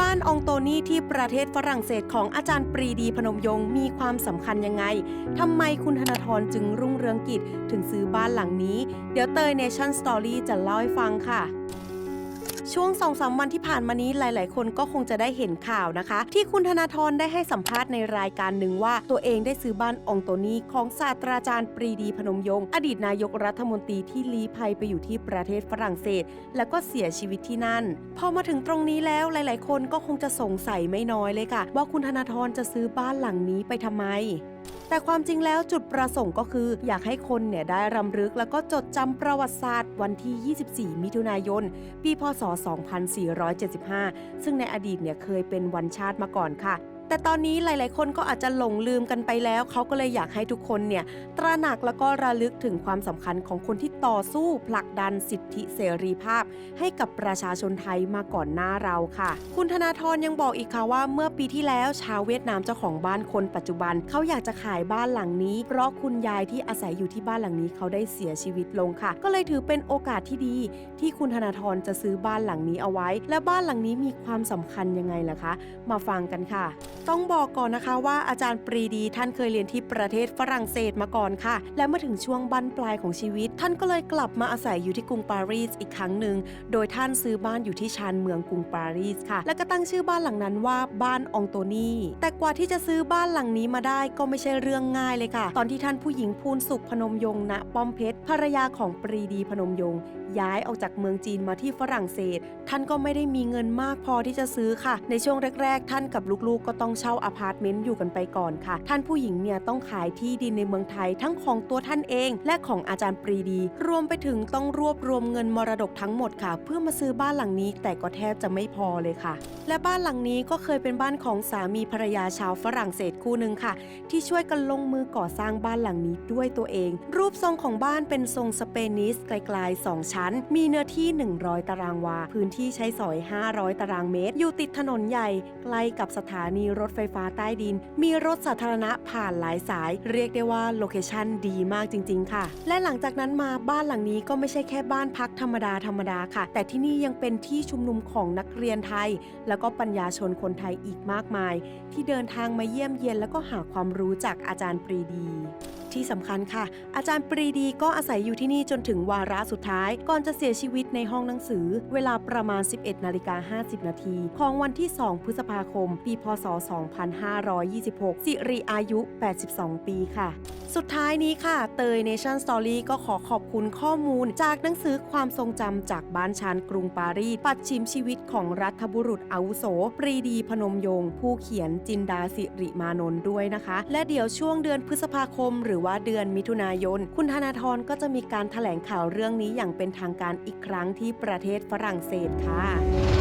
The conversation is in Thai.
บ้านองโตนี่ที่ประเทศฝรั่งเศสของอาจารย์ปรีดีพนมยงค์มีความสำคัญยังไงทำไมคุณธนาธรจึงรุ่งเรืองกิจถึงซื้อบ้านหลังนี้ เดี๋ยวเตยเนชั่นสตอรี่จะเล่าให้ฟังค่ะ ช่วงสองสามวันที่ผ่านมานี้หลาย ๆ คนก็คงจะได้เห็นข่าวนะคะ ที่คุณธนาธรได้ให้สัมภาษณ์ในรายการหนึ่งว่า ตัวเองได้ซื้อบ้านองโตนี่ของศาสตราจารย์ปรีดีพนมยงค์อดีตนายกรัฐมนตรีที่ลี้ภัยไปอยู่ที่ประเทศฝรั่งเศส แล้วก็เสียชีวิตที่นั่น พอมาถึงตรงนี้แล้วหลาย ๆ คนก็คงจะสงสัยไม่น้อยเลยค่ะ ว่าคุณธนาธรจะซื้อบ้านหลังนี้ไปทำไมแต่ความจริงแล้วจุดประสงค์ก็คือ อยากให้คนเนี่ยได้รำลึกแล้วก็จดจำประวัติศาสตร์วันที่ 24 มิถุนายน ปี พศ 2475 ซึ่งในอดีตเนี่ยเคยเป็นวันชาติมาก่อนค่ะ แต่ตอนนี้หลาย ๆ คนก็อาจจะหลงลืมกันไปแล้ว เขาก็เลยอยากให้ทุกคนเนี่ยตระหนักแล้วก็ระลึกถึงความสำคัญของคนที่ต่อสู้ผลักดันสิทธิเสรีภาพ ให้กับประชาชนไทยมาก่อนหน้าเราค่ะ คุณธนาธรยังบอกอีกค่ะว่าเมื่อปีที่แล้วชาวเวียดนามเจ้าของบ้านคนปัจจุบัน เขาอยากจะขายบ้านหลังนี้ เพราะคุณยายที่อาศัยอยู่ที่บ้านหลังนี้เขาได้เสียชีวิตลงค่ะ ก็เลยถือเป็นโอกาสที่ดี ที่คุณธนาธรจะซื้อบ้านหลังนี้เอาไว้ และบ้านหลังนี้มีความสำคัญยังไงล่ะคะ มาฟังกันค่ะต้องบอกก่อนนะคะว่าอาจารย์ปรีดีท่านเคยเรียนที่ประเทศฝรั่งเศสมาก่อนค่ะ และเมื่อถึงช่วงบั้นปลายของชีวิต ท่านก็เลยกลับมาอาศัยอยู่ที่กรุงปารีสอีกครั้งหนึ่ง โดยท่านซื้อบ้านอยู่ที่ชานเมืองกรุงปารีสค่ะ และก็ตั้งชื่อบ้านหลังนั้นว่าบ้านองโตนี่แต่กว่าที่จะซื้อบ้านหลังนี้มาได้ก็ไม่ใช่เรื่องง่ายเลยค่ะ ตอนที่ท่านผู้หญิงพูนสุขพนมยงค์ณป้อมเพชรภรรยาของปรีดีพนมยงค์ย้ายออกจากเมืองจีนมาที่ฝรั่งเศส ท่านก็ไม่ได้มีเงินมากพอที่จะซื้อค่ะ ในช่วงแรก ๆ ท่านกับลูกๆก็ต้องเช่าอพาร์ตเมนต์อยู่กันไปก่อนค่ะ ท่านผู้หญิงเนี่ยต้องขายที่ดินในเมืองไทยทั้งของตัวท่านเอง และของอาจารย์ปรีดี รวมไปถึงต้องรวบรวมเงินมรดกทั้งหมดค่ะ เพื่อมาซื้อบ้านหลังนี้แต่ก็แทบจะไม่พอเลยค่ะ และบ้านหลังนี้ก็เคยเป็นบ้านของสามีภรรยาชาวฝรั่งเศสคู่หนึ่งค่ะ ที่ช่วยกันลงมือก่อสร้างบ้านหลังนี้ด้วยตัวเอง รูปทรงของบ้านเป็นทรงสเปนิสไกลๆ2ชั้น มีเนื้อที่ 100 ตารางวา พื้นที่ใช้สอย 500 ตารางเมตร อยู่ติดถนนใหญ่ใกล้กับสถานีรถไฟฟ้าใต้ดิน มีรถสาธารณะผ่านหลายสาย เรียกได้ว่าโลเคชั่นดีมากจริง ๆ ค่ะ และหลังจากนั้นมาบ้านหลังนี้ก็ไม่ใช่แค่บ้านพักธรรมดาธรรมดาค่ะ แต่ที่นี่ยังเป็นที่ชุมนุมของนักเรียนไทย แล้วก็ปัญญาชนคนไทยอีกมากมาย ที่เดินทางมาเยี่ยมเยียนแล้วก็หาความรู้จากอาจารย์ปรีดี ที่สำคัญค่ะ อาจารย์ปรีดีก็อาศัยอยู่ที่นี่จนถึงวาระสุดท้าย ก่อนจะเสียชีวิตในห้องหนังสือ เวลาประมาณ 11นาฬิกา50 นาที ของวันที่ 2 พฤษภาคม ปีพศ 2526 สิริอายุ 82 ปีค่ะ สุดท้ายนี้ค่ะ เตย Nation Story ก็ขอขอบคุณข้อมูล จากหนังสือความทรงจำจากบ้านชานกรุงปารีสปัดชิมชีวิตของรัฐบุรุษอาวุโส ปรีดีพนมยงค์ผู้เขียนจินดาสิริมานนท์ด้วยนะคะ และเดี๋ยวช่วงเดือนพฤษภาคมหรืรือว่าเดือนมิถุนายน คุณธนาธรก็จะมีการถแถลงข่าวเรื่องนี้อย่างเป็นทางการอีกครั้งที่ประเทศฝรั่งเศสค่ะ